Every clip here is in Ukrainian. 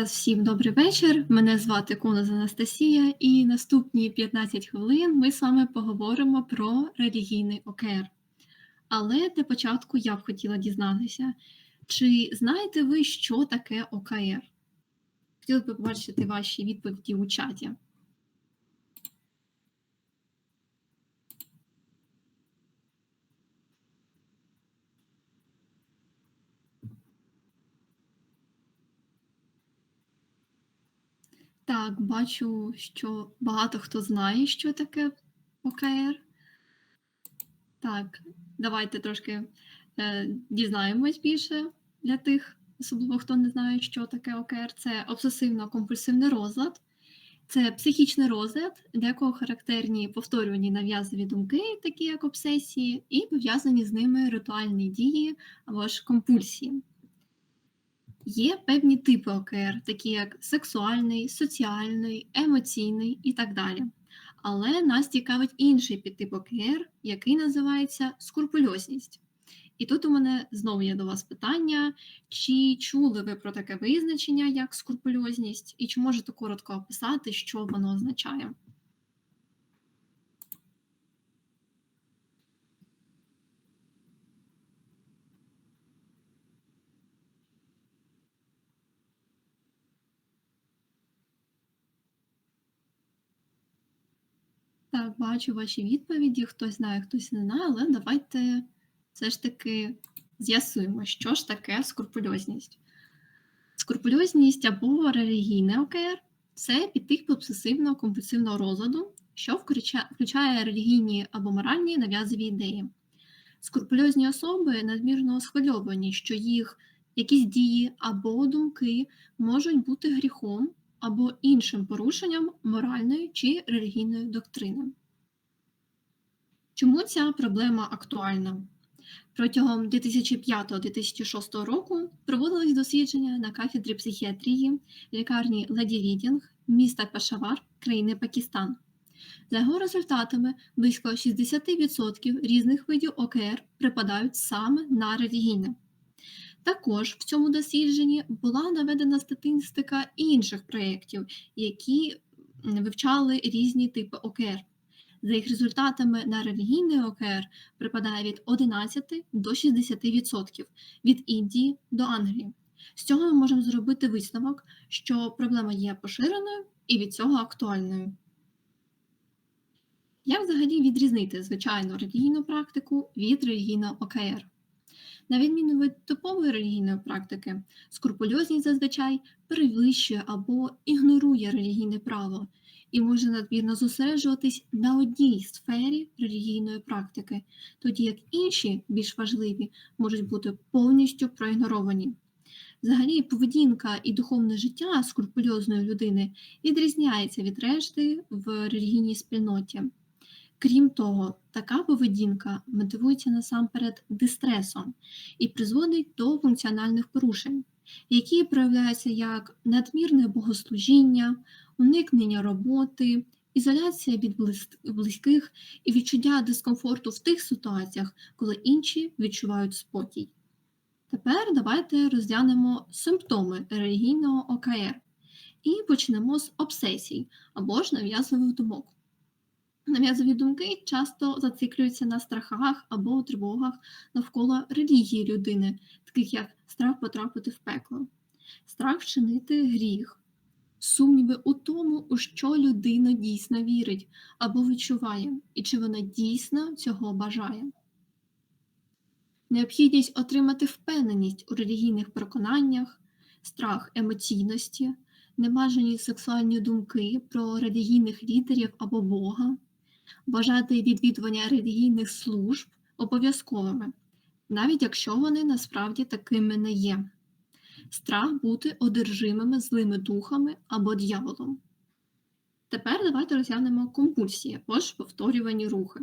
раз всім добрий вечір. Мене звати Коназ Анастасія, і наступні 15 хвилин ми з вами поговоримо про релігійний ОКР. Але для початку я б хотіла дізнатися, чи знаєте ви, що таке ОКР? Хотіла б побачити ваші відповіді у чаті. Так, бачу, що багато хто знає, що таке ОКР. Так, давайте трошки е, дізнаємось більше для тих, особливо хто не знає, що таке ОКР. Це обсесивно-компульсивний розлад, це психічний розлад, для якого характерні повторювані нав'язові думки, такі як обсесії, і пов'язані з ними ритуальні дії або ж компульсії. Є певні типи ОКР, такі як сексуальний, соціальний, емоційний і так далі. Але нас цікавить інший підтип ОКР, який називається скрупульозність. І тут у мене знову є до вас питання: чи чули ви про таке визначення, як скрупульозність, і чи можете коротко описати, що воно означає? Так, бачу ваші відповіді. Хтось знає, хтось не знає, але давайте все ж таки з'ясуємо, що ж таке скрупульозність. Скрупульозність або релігійне ОКР це підтип обсесивного компульсивного розладу, що включає релігійні або моральні нав'язові ідеї. Скрупульозні особи надмірно схвильовані, що їх якісь дії або думки можуть бути гріхом або іншим порушенням моральної чи релігійної доктрини. Чому ця проблема актуальна? Протягом 2005-2006 року проводились дослідження на кафедрі психіатрії лікарні Леді Рідінг міста Пешавар, країни Пакистан. За його результатами, близько 60% різних видів ОКР припадають саме на релігійне. Також в цьому дослідженні була наведена статистика інших проєктів, які вивчали різні типи ОКР. За їх результатами на релігійний ОКР припадає від 11 до 60% від Індії до Англії. З цього ми можемо зробити висновок, що проблема є поширеною і від цього актуальною. Як взагалі відрізнити звичайну релігійну практику від релігійного ОКР? На відміну від типової релігійної практики, скрупульозність зазвичай перевищує або ігнорує релігійне право і може надмірно зосереджуватись на одній сфері релігійної практики, тоді як інші, більш важливі, можуть бути повністю проігноровані. Взагалі, поведінка і духовне життя скрупульозної людини відрізняється від решти в релігійній спільноті. Крім того, така поведінка мотивується насамперед дистресом і призводить до функціональних порушень, які проявляються як надмірне богослужіння, уникнення роботи, ізоляція від близьких і відчуття дискомфорту в тих ситуаціях, коли інші відчувають спокій. Тепер давайте розглянемо симптоми релігійного ОКР і почнемо з обсесій або ж нав'язливих думок. Нав'язові думки часто зациклюються на страхах або тривогах навколо релігії людини, таких як страх потрапити в пекло, страх вчинити гріх, сумніви у тому, у що людина дійсно вірить або відчуває, і чи вона дійсно цього бажає. Необхідність отримати впевненість у релігійних переконаннях, страх емоційності, небажані сексуальні думки про релігійних лідерів або Бога вважати відвідування релігійних служб обов'язковими, навіть якщо вони насправді такими не є, страх бути одержимими злими духами або дьяволом. Тепер давайте розглянемо компульсії або ж повторювані рухи.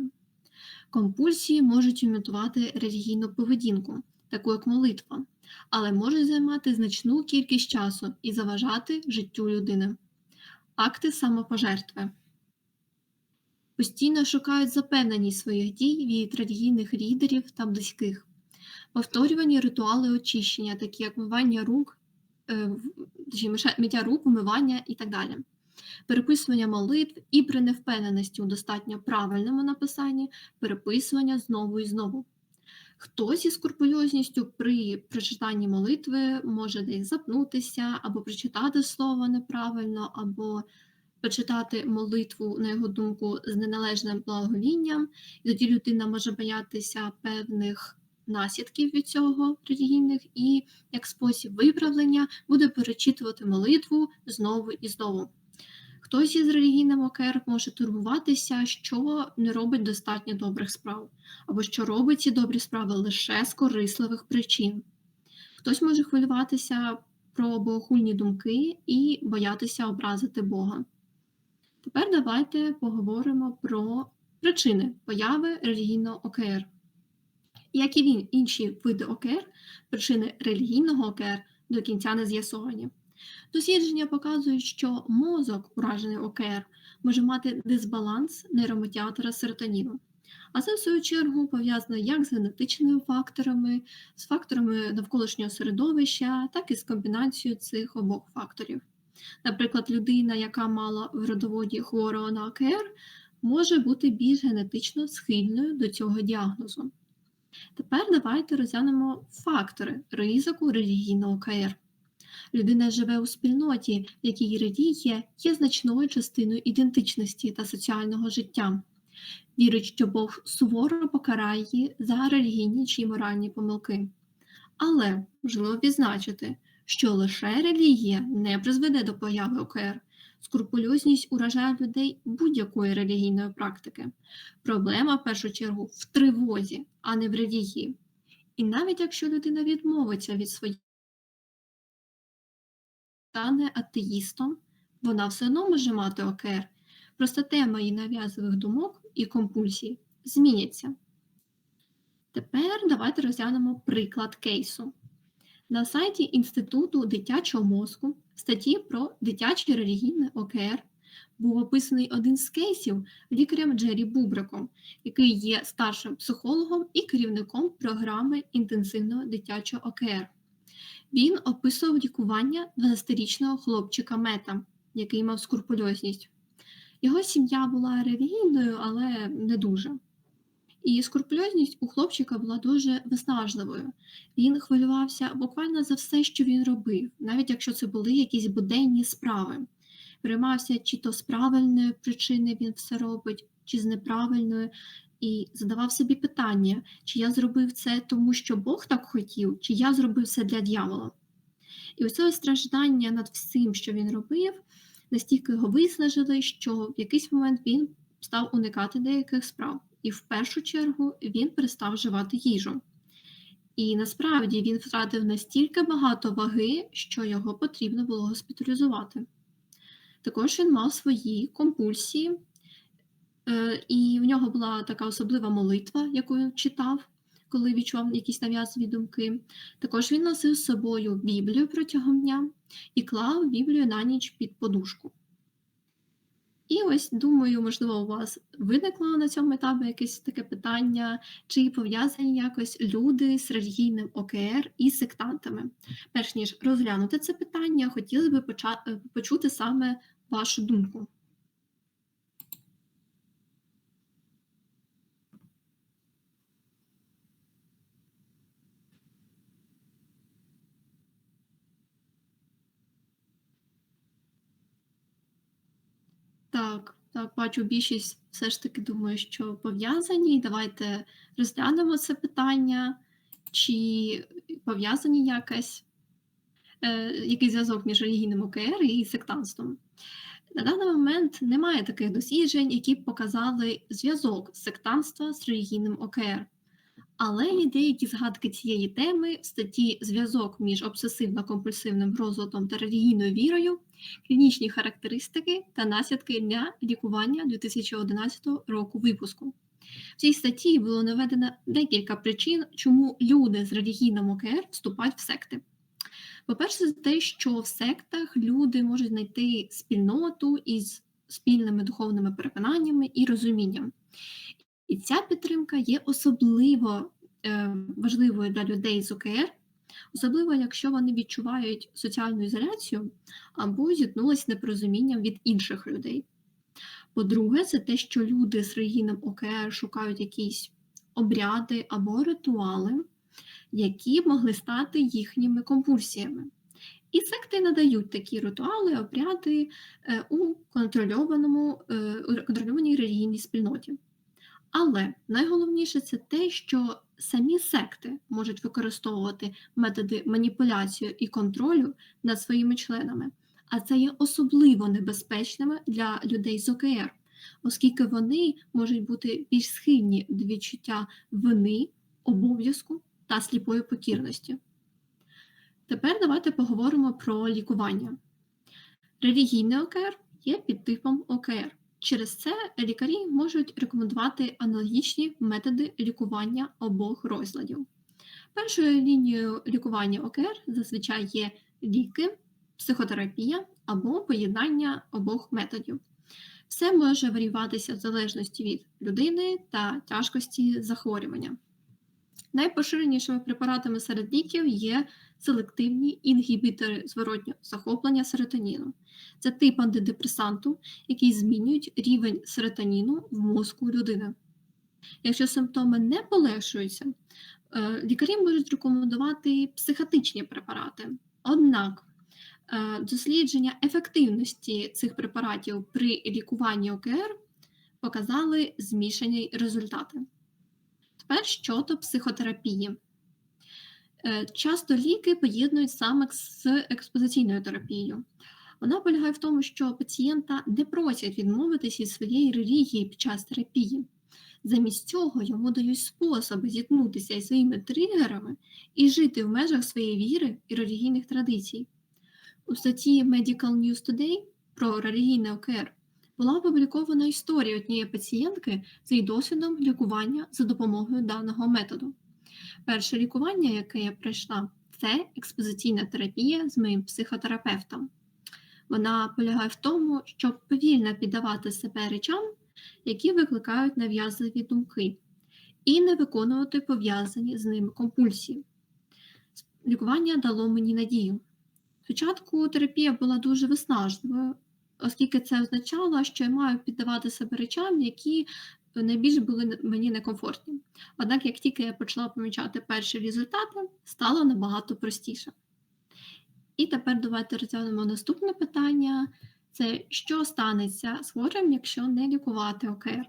Компульсії можуть імітувати релігійну поведінку, таку як молитва, але можуть займати значну кількість часу і заважати життю людини. Акти самопожертви постійно шукають запевненість своїх дій від релігійних лідерів та близьких, повторювані ритуали очищення, такі як мивання рук, е, миття рук, умивання і так далі. Переписування молитв і при невпевненості у достатньо правильному написанні переписування знову і знову. Хтось із скрупульозністю при прочитанні молитви може десь запнутися, або прочитати слово неправильно, або прочитати молитву, на його думку, з неналежним благовінням, і тоді людина може боятися певних наслідків від цього релігійних, і як спосіб виправлення буде перечитувати молитву знову і знову. Хтось із релігійним ОКР може турбуватися, що не робить достатньо добрих справ, або що робить ці добрі справи лише з корисливих причин. Хтось може хвилюватися про богохульні думки і боятися образити Бога. Тепер давайте поговоримо про причини появи релігійного ОКР. Як і інші види ОКР, причини релігійного ОКР до кінця не з'ясовані. Дослідження показують, що мозок, уражений ОКР, може мати дисбаланс нейромедіатора серотоніну. А це, в свою чергу, пов'язано як з генетичними факторами, з факторами навколишнього середовища, так і з комбінацією цих обох факторів. Наприклад, людина, яка мала в родоводі хворого на ОКР, може бути більш генетично схильною до цього діагнозу. Тепер давайте розглянемо фактори ризику релігійного ОКР. Людина живе у спільноті, в якій релігія є значною частиною ідентичності та соціального життя. Вірить, що Бог суворо покарає її за релігійні чи моральні помилки. Але важливо відзначити, що лише релігія не призведе до появи ОКР. Скрупульозність уражає людей будь-якої релігійної практики. Проблема в першу чергу в тривозі, а не в релігії. І навіть якщо людина відмовиться від своєї стане атеїстом, вона все одно може мати ОКР. Просто тема її нав'язливих думок і компульсій зміняться. Тепер давайте розглянемо приклад кейсу. На сайті Інституту дитячого мозку в статті про дитяче релігійне ОКР був описаний один з кейсів лікарем Джері Бубриком, який є старшим психологом і керівником програми інтенсивного дитячого ОКР. Він описував лікування 12-річного хлопчика Мета, який мав скрупульозність. Його сім'я була релігійною, але не дуже. І скрупульозність у хлопчика була дуже виснажливою. Він хвилювався буквально за все, що він робив, навіть якщо це були якісь буденні справи. Приймався, чи то з правильної причини він все робить, чи з неправильної, і задавав собі питання, чи я зробив це тому, що Бог так хотів, чи я зробив це для дьявола. І оце страждання над всім, що він робив, настільки його виснажили, що в якийсь момент він став уникати деяких справ. І в першу чергу він перестав вживати їжу. І насправді він втратив настільки багато ваги, що його потрібно було госпіталізувати. Також він мав свої компульсії, е, і в нього була така особлива молитва, яку він читав, коли відчував якісь нав'язливі думки. Також він носив з собою Біблію протягом дня і клав Біблію на ніч під подушку. І ось думаю, можливо, у вас виникло на цьому етапі якесь таке питання, чи пов'язані якось люди з релігійним ОКР і сектантами. Перш ніж розглянути це питання, хотілося б поча- почути саме вашу думку. Так, так, бачу, більшість все ж таки думає, що пов'язані. Давайте розглянемо це питання, чи пов'язані якось, е, який зв'язок між релігійним ОКР і сектантством. На даний момент немає таких досліджень, які б показали зв'язок сектантства з релігійним ОКР. Але є деякі згадки цієї теми в статті Зв'язок між обсесивно-компульсивним розладом та релігійною вірою, клінічні характеристики та наслідки для лікування 2011 року випуску. В цій статті було наведено декілька причин, чому люди з релігійним ОКР вступають в секти. По-перше, те, що в сектах люди можуть знайти спільноту із спільними духовними переконаннями і розумінням. І ця підтримка є особливо е, важливою для людей з ОКР, особливо якщо вони відчувають соціальну ізоляцію або зіткнулися з непорозумінням від інших людей. По-друге, це те, що люди з релігійним ОКР шукають якісь обряди або ритуали, які могли стати їхніми компульсіями. І секти надають такі ритуали, обряди е, у контрольованому, е, контрольованій релігійній спільноті. Але найголовніше це те, що самі секти можуть використовувати методи маніпуляції і контролю над своїми членами, а це є особливо небезпечними для людей з ОКР, оскільки вони можуть бути більш схильні до відчуття вини, обов'язку та сліпої покірності. Тепер давайте поговоримо про лікування. Релігійний ОКР є підтипом ОКР. Через це лікарі можуть рекомендувати аналогічні методи лікування обох розладів. Першою лінією лікування ОКР зазвичай є ліки, психотерапія або поєднання обох методів. Все може варіюватися в залежності від людини та тяжкості захворювання. Найпоширенішими препаратами серед ліків є селективні інгібітори зворотнього захоплення серотоніну. Це тип антидепресанту, який змінюють рівень серотоніну в мозку людини. Якщо симптоми не полегшуються, е, лікарі можуть рекомендувати психотичні препарати. Однак е, дослідження ефективності цих препаратів при лікуванні ОКР показали змішані результати. Тепер щодо психотерапії. Е, часто ліки поєднують саме з експозиційною терапією. Вона полягає в тому, що пацієнта не просять відмовитись від своєї релігії під час терапії. Замість цього йому дають способи зіткнутися із своїми тригерами і жити в межах своєї віри і релігійних традицій. У статті Medical News Today про релігійне ОКР була опублікована історія однієї пацієнтки з її досвідом лікування за допомогою даного методу. Перше лікування, яке я пройшла, це експозиційна терапія з моїм психотерапевтом. Вона полягає в тому, щоб повільно піддавати себе речам, які викликають нав'язливі думки, і не виконувати пов'язані з ними компульсії. Лікування дало мені надію. Спочатку терапія була дуже виснажливою, оскільки це означало, що я маю піддавати себе речам, які найбільш були мені некомфортні. Однак, як тільки я почала помічати перші результати, стало набагато простіше. І тепер давайте розглянемо наступне питання: це що станеться з хворим, якщо не лікувати ОКР?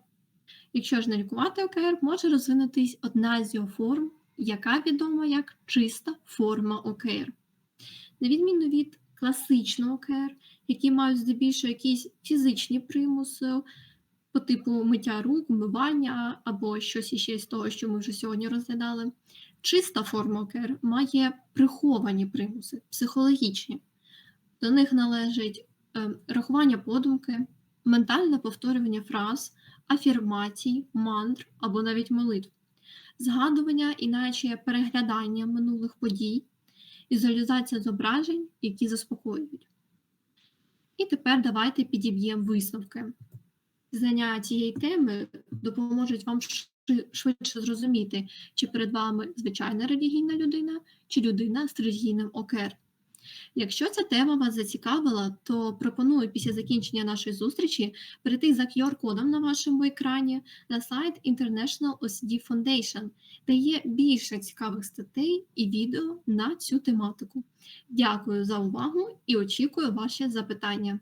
Якщо ж не лікувати ОКР, може розвинутись одна з його форм, яка відома як чиста форма ОКР. На відміну від класичного ОКР, які мають здебільшого якісь фізичні примуси, по типу миття рук, вмивання або щось іще з того, що ми вже сьогодні розглядали. Чиста форма ОКР має приховані примуси, психологічні. До них належить е, рахування подумки, ментальне повторювання фраз, афірмацій, мантр або навіть молитв, згадування, іначе переглядання минулих подій, візуалізація зображень, які заспокоюють. І тепер давайте підіб'ємо висновки. Знання цієї теми допоможуть вам швидше зрозуміти, чи перед вами звичайна релігійна людина, чи людина з релігійним ОКР. Якщо ця тема вас зацікавила, то пропоную після закінчення нашої зустрічі перейти за QR-кодом на вашому екрані на сайт International OCD Foundation, де є більше цікавих статей і відео на цю тематику. Дякую за увагу і очікую ваші запитання.